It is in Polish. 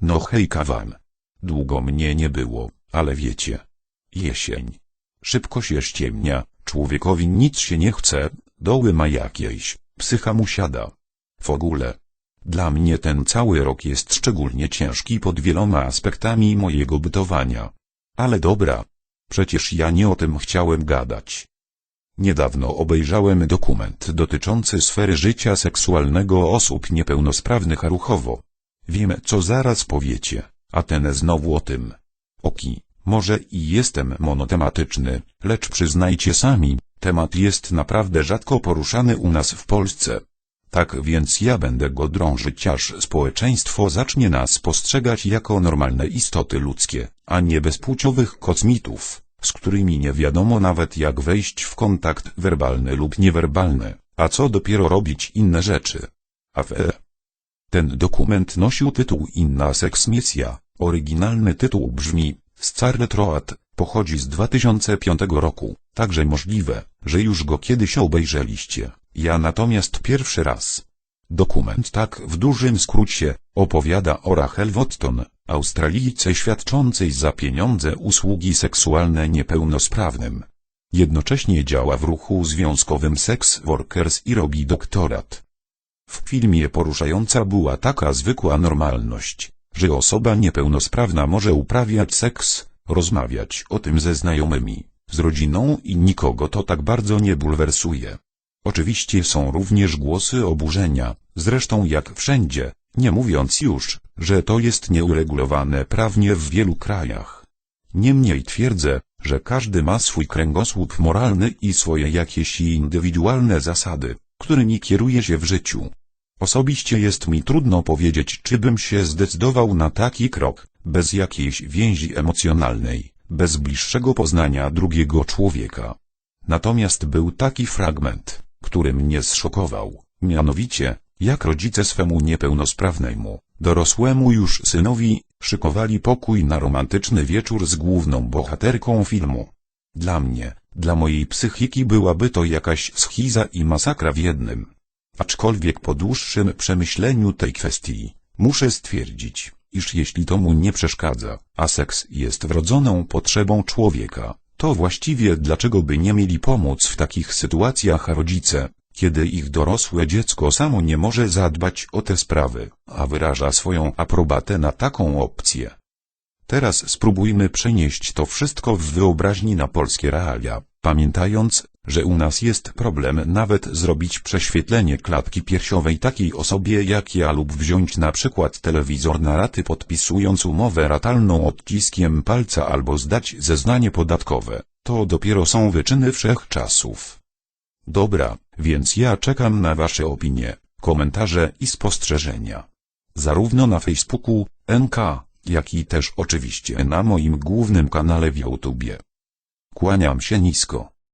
No hejka wam. Długo mnie nie było, ale wiecie. Jesień. Szybko się ściemnia, człowiekowi nic się nie chce, doły ma jakieś, psycha mu siada. W ogóle. Dla mnie ten cały rok jest szczególnie ciężki pod wieloma aspektami mojego bytowania. Ale dobra. Przecież ja nie o tym chciałem gadać. Niedawno obejrzałem dokument dotyczący sfery życia seksualnego osób niepełnosprawnych ruchowo. Wiem co zaraz powiecie, a ten znowu o tym. Oki, może i jestem monotematyczny, lecz przyznajcie sami, temat jest naprawdę rzadko poruszany u nas w Polsce. Tak więc ja będę go drążyć aż społeczeństwo zacznie nas postrzegać jako normalne istoty ludzkie, a nie bezpłciowych kosmitów, z którymi nie wiadomo nawet jak wejść w kontakt werbalny lub niewerbalny, a co dopiero robić inne rzeczy. Afera. Ten dokument nosił tytuł Inna seksmisja. Oryginalny tytuł brzmi Scarlet Road, pochodzi z 2005 roku, także możliwe, że już go kiedyś obejrzeliście. Ja natomiast pierwszy raz. Dokument tak w dużym skrócie opowiada o Rachel Watton, Australijce świadczącej za pieniądze usługi seksualne niepełnosprawnym. Jednocześnie działa w ruchu związkowym Sex Workers i robi doktorat. W filmie poruszająca była taka zwykła normalność, że osoba niepełnosprawna może uprawiać seks, rozmawiać o tym ze znajomymi, z rodziną i nikogo to tak bardzo nie bulwersuje. Oczywiście są również głosy oburzenia, zresztą jak wszędzie, nie mówiąc już, że to jest nieuregulowane prawnie w wielu krajach. Niemniej twierdzę, że każdy ma swój kręgosłup moralny i swoje jakieś indywidualne zasady, którymi kieruje się w życiu. Osobiście jest mi trudno powiedzieć, czy bym się zdecydował na taki krok, bez jakiejś więzi emocjonalnej, bez bliższego poznania drugiego człowieka. Natomiast był taki fragment, który mnie zszokował, mianowicie, jak rodzice swemu niepełnosprawnemu, dorosłemu już synowi, szykowali pokój na romantyczny wieczór z główną bohaterką filmu. Dla mnie, dla mojej psychiki byłaby to jakaś schiza i masakra w jednym. Aczkolwiek po dłuższym przemyśleniu tej kwestii, muszę stwierdzić, iż jeśli to mu nie przeszkadza, a seks jest wrodzoną potrzebą człowieka, to właściwie dlaczego by nie mieli pomóc w takich sytuacjach rodzice, kiedy ich dorosłe dziecko samo nie może zadbać o te sprawy, a wyraża swoją aprobatę na taką opcję. Teraz spróbujmy przenieść to wszystko w wyobraźni na polskie realia, pamiętając, że u nas jest problem nawet zrobić prześwietlenie klatki piersiowej takiej osobie jak ja lub wziąć na przykład telewizor na raty podpisując umowę ratalną odciskiem palca albo zdać zeznanie podatkowe, to dopiero są wyczyny wszechczasów. Dobra, więc ja czekam na wasze opinie, komentarze i spostrzeżenia. Zarówno na Facebooku, NK, jak i też oczywiście na moim głównym kanale w YouTubie. Kłaniam się nisko.